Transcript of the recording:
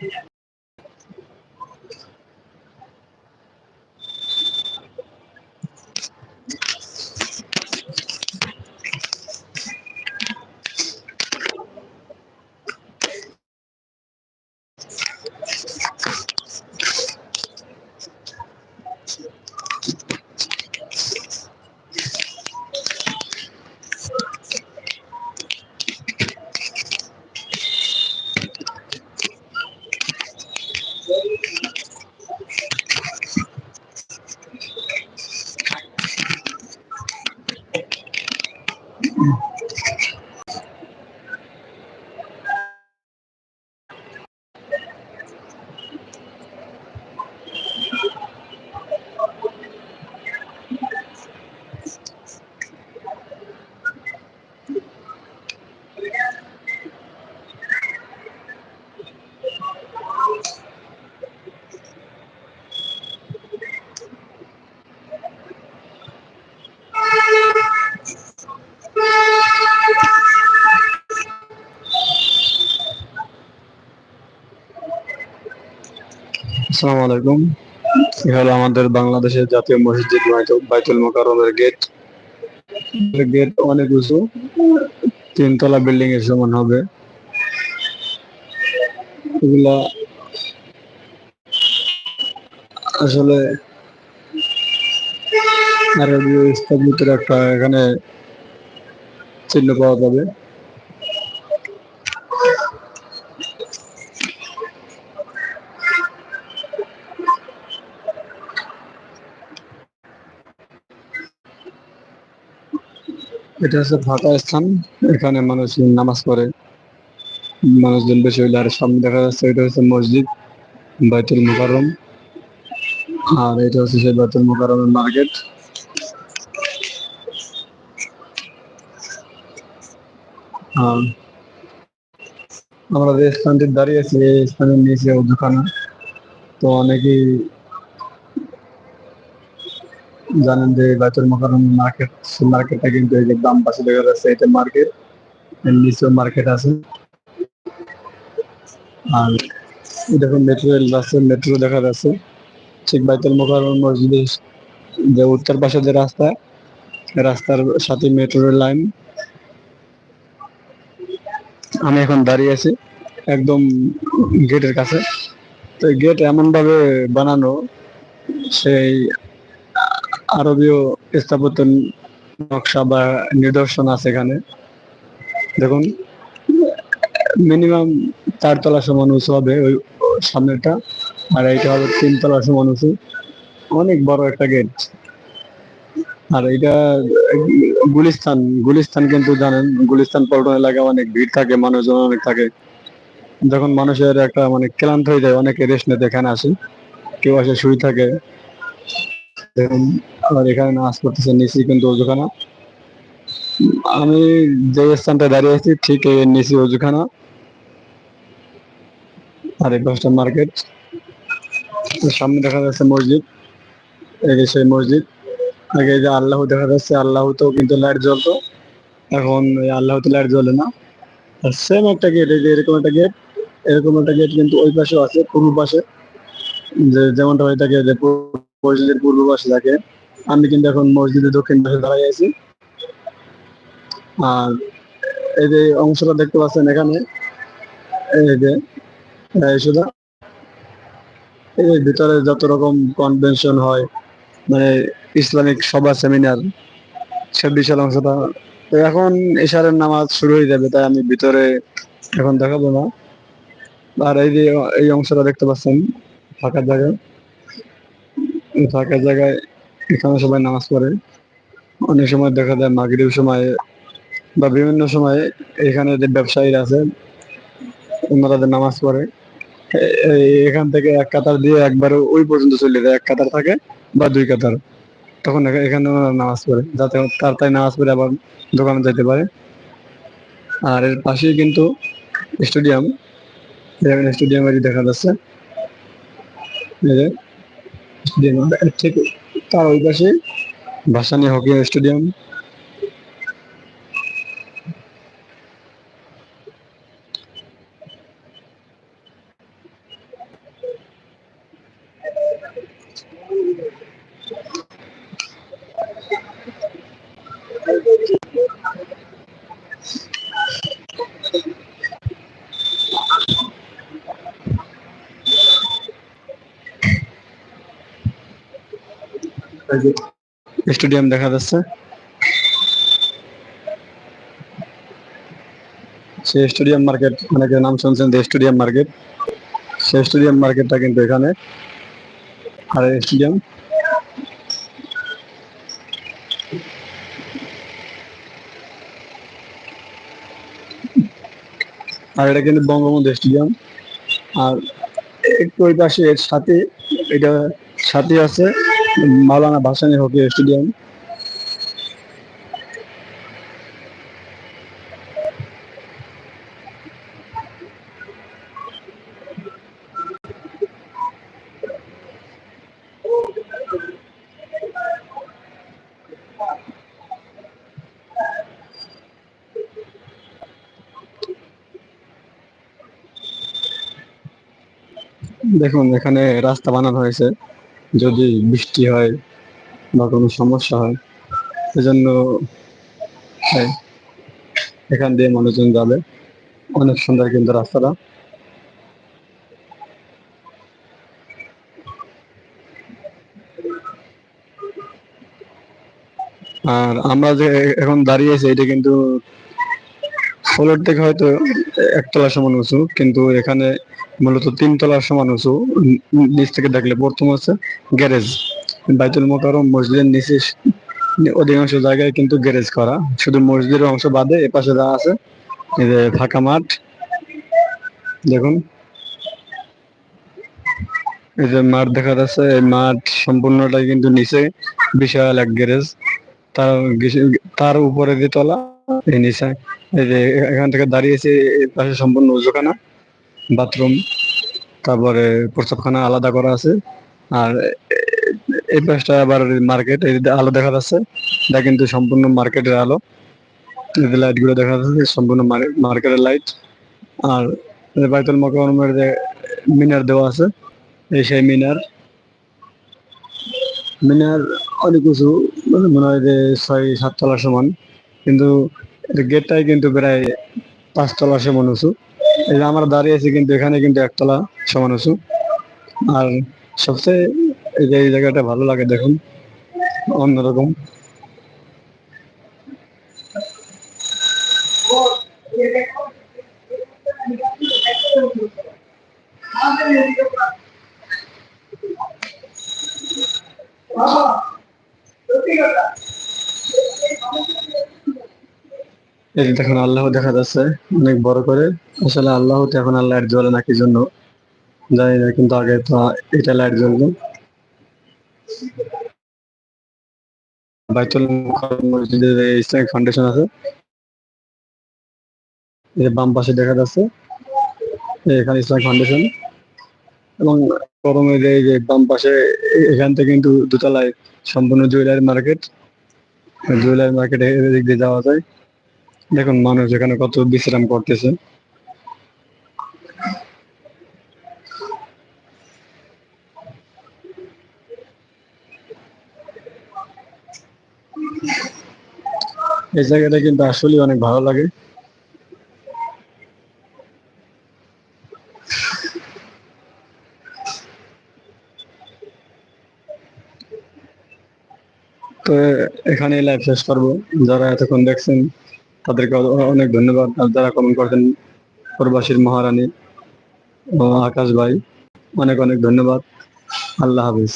Yeah. আসসালামু আলাইকুম। এ হলো আমাদের বাংলাদেশের জাতীয় মসজিদ বাইতুল- মোকাররমের গেট। গেট অনেক উঁচু। তিনতলা বিল্ডিং এর সমান হবে। এগুলা আসলে আরবীয় স্থাপত্যের একটা এখানে চিহ্ন পাওয়া যাবে। এটা হচ্ছে ফাঁকা স্থান। এখানে মানুষ নামাজ পড়ে। মানুষজন বেশি হইলে আর সামনে দেখা যাচ্ছে এটা হচ্ছে মসজিদ, বাইতুল মুকাররম। আর এটা হচ্ছে সেই বাইতুল মুকাররমের মার্কেট। আমরা যে স্থানটি দাঁড়িয়ে আছি, এই স্থানের নিচে দোকানা তো অনেকেই জানেন যে বাইতুল মোকারম মার্কেট মার্কেটটা কিন্তু এই যে দাম পাশে দেখা যাচ্ছে এটা মার্কেট নিচেও মার্কেট আছে। আর দেখুন মেট্রো রেল যাচ্ছে মেট্রো দেখা যাচ্ছে। ঠিক বাইতুল মোকাররম মসজিদের যে উত্তর পাশে যে রাস্তা, রাস্তার সাথে মেট্রো রেল লাইন আমি এখন দাঁড়িয়ে আছি একদম গেটের কাছে। তো গেট এমন ভাবে বানানো, সেই আরবীয় স্থাপত্য নকশা বা নিদর্শন আছে এখানে। দেখুন মিনিমাম চারতলা সমান উঁচু হবে ওই সামনেটা আর এইটা হবে তিনতলা সমান উঁচু। অনেক বড় একটা গেট আর এটা গুলিস্তান গুলিস্তান কিন্তু জানেন, গুলিস্তান পল্টন এলাকায় অনেক ভিড় থাকে, মানুষজন অনেক থাকে। যখন মানুষের একটা মানে ক্লান্ত হয়ে যায়, অনেকে রেস্ট নিতে এখানে আসে। কেউ আসে শুয়ে থাকে। দেখুন এখানে নাচ করতেছে নিচে কিন্তু অজুখানা। আমি যে স্থানটা দাঁড়িয়ে আছি, ঠিক এই নিচে অজুখানা। আর এই পাঁচটা মার্কেট। সামনে দেখা যাচ্ছে মসজিদ। এই সেই মসজিদ। আগে যে আল্লাহ দেখা যাচ্ছে আল্লাহ তো কিন্তু লাইট জ্বলতো। এখন আল্লাহ তো লাইট জ্বলে না। সেম একটা গেট এই যে এরকম একটা গেট এরকম একটা গেট কিন্তু ওই পাশেও আছে, পূর্ব পাশে। যে যেমনটা হয়ে থাকে যে মসজিদের পূর্ব পাশে থাকে। আমি কিন্তু এখন মসজিদের দক্ষিণ পাশে দাঁড়াই আছি। আর এই যে অংশটা দেখতে পাচ্ছেন এখানে, এই যে, এই ভিতরে যত রকম কনভেনশন হয় মানে ইসলামিক সভা সেমিনার সে বিশাল অংশটা এখন এশারের নামাজ শুরু হয়ে যাবে, তাই আমি ভিতরে এখন দেখাবো না। আর এই যে এই অংশটা দেখতে পাচ্ছেন, ফাঁকা জায়গায় ফাঁকা জায়গায় এখানে সবাই নামাজ পড়ে। অনেক সময় দেখা যায় মাগরিব সময় বা বিভিন্ন সময়ে এখানে যে ব্যবসায়ীরা আছে, ওনারা যে নামাজ পড়ে এখান থেকে এক কাতার দিয়ে একবার ওই পর্যন্ত চলে যায়। এক কাতার থাকে বা দুই কাতার। তখন এখা- এখানে ওনারা নামাজ পড়ে, যাতে তার তাই নামাজ পড়ে আবার দোকানে যেতে পারে। আর এর পাশেই কিন্তু স্টেডিয়াম স্টেডিয়ামেরই দেখা যাচ্ছে। স্টেডিয়াম। ঠিক। তার ওই পাশে ভাসানী হকি স্টেডিয়াম। স্টেডিয়াম দেখা যাচ্ছে। সেই স্টেডিয়াম মার্কেট অনেকের নাম শুনছেন যে স্টেডিয়াম মার্কেট। সেই স্টেডিয়াম মার্কেটটা কিন্তু এখানে। আর স্টেডিয়াম আর এটা কিন্তু বঙ্গবন্ধু স্টেডিয়াম। আর একটু ওই পাশে এর সাথে, এটা সাথে আছে মাওলানা ভাসানী হকি স্টেডিয়াম। দেখুন এখানে রাস্তা বানানো হয়েছে। যদি বৃষ্টি হয় বা কোনো সমস্যা হয় সেজন্য এখান দিয়ে মানুষজন যাবে। অনেক সুন্দর কিন্তু রাস্তাটা। আর আমরা যে এখন দাঁড়িয়ে আছি, এটা কিন্তু ফ্লোর থেকে হয়তো একতলা সমান উঁচু, কিন্তু এখানে মূলত তিন তলার সমান উঁচু নিচ থেকে দেখলে প্রথম আছে গ্যারেজ। বাইতুল মোকারম মসজিদের নিচে অধিকাংশ জায়গায় কিন্তু গ্যারেজ করা। শুধু মসজিদের অংশ বাদে এ পাশে যা আছে ফাঁকা মাঠ, দেখুন। এই যে মাঠ দেখা যাচ্ছে, এই মাঠ সম্পূর্ণটাই কিন্তু নিচে বিশাল এক গ্যারেজ। তার তার উপরে যে তলা এখান থেকে দাঁড়িয়েছে এর পাশে সম্পূর্ণ উজুখানা, বাথরুম, তারপরে প্রস্রাবখানা আলাদা করা আছে। আর এই পাশটা আবার মার্কেট, এই আলো দেখা যাচ্ছে, এটা কিন্তু সম্পূর্ণ মার্কেটের আলো। এই লাইটগুলো দেখা যাচ্ছে, সম্পূর্ণ মার্কেটের লাইট আর বাইতুল মকরমের যে মিনার দেওয়া আছে, এই সেই মিনার। মিনার অনেক উঁচু মানে হয় যে ছয় সাত তলার সমান। কিন্তু গেটটাই কিন্তু প্রায় পাঁচতলা সমান উঁচু। এই যে আমরা দাঁড়িয়ে আছি কিন্তু এখানে কিন্তু একতলা সমান উঁচু। আর সবচেয়ে এই জায়গাটা ভালো লাগে দেখুন, অন্যরকম। এই যে দেখুন, আল্লাহ দেখা যাচ্ছে অনেক বড় করে। আসলে আল্লাহ তো এখন আর লাইট জ্বলে না, কি জন্য? জানি না, কিন্তু আগে তো এটা লাইট জ্বলতো। বাইতুল মসজিদের ইসলামিক ফাউন্ডেশন আছে। এই বাম পাশে দেখা যাচ্ছে, এখানে ইসলামিক ফাউন্ডেশন। এবং গরমে যে যে বাম পাশে এখান থেকে কিন্তু দোতলায় সম্পূর্ণ জুয়েলারি মার্কেট। জুয়েলারি মার্কেটে এদিক দিয়ে যাওয়া যায়। দেখুন, মানুষ এখানে কত বিশ্রাম করতেছে। এই জায়গাটা কিন্তু আসলে অনেক ভালো লাগে। তো এখানে লাইভ শেষ করব। যারা এতক্ষণ দেখছেন তাদেরকে অনেক ধন্যবাদ। যারা কমেন্ট করছেন প্রবাসীর মহারানী আকাশ ভাই, অনেক অনেক ধন্যবাদ। আল্লাহ হাফিজ।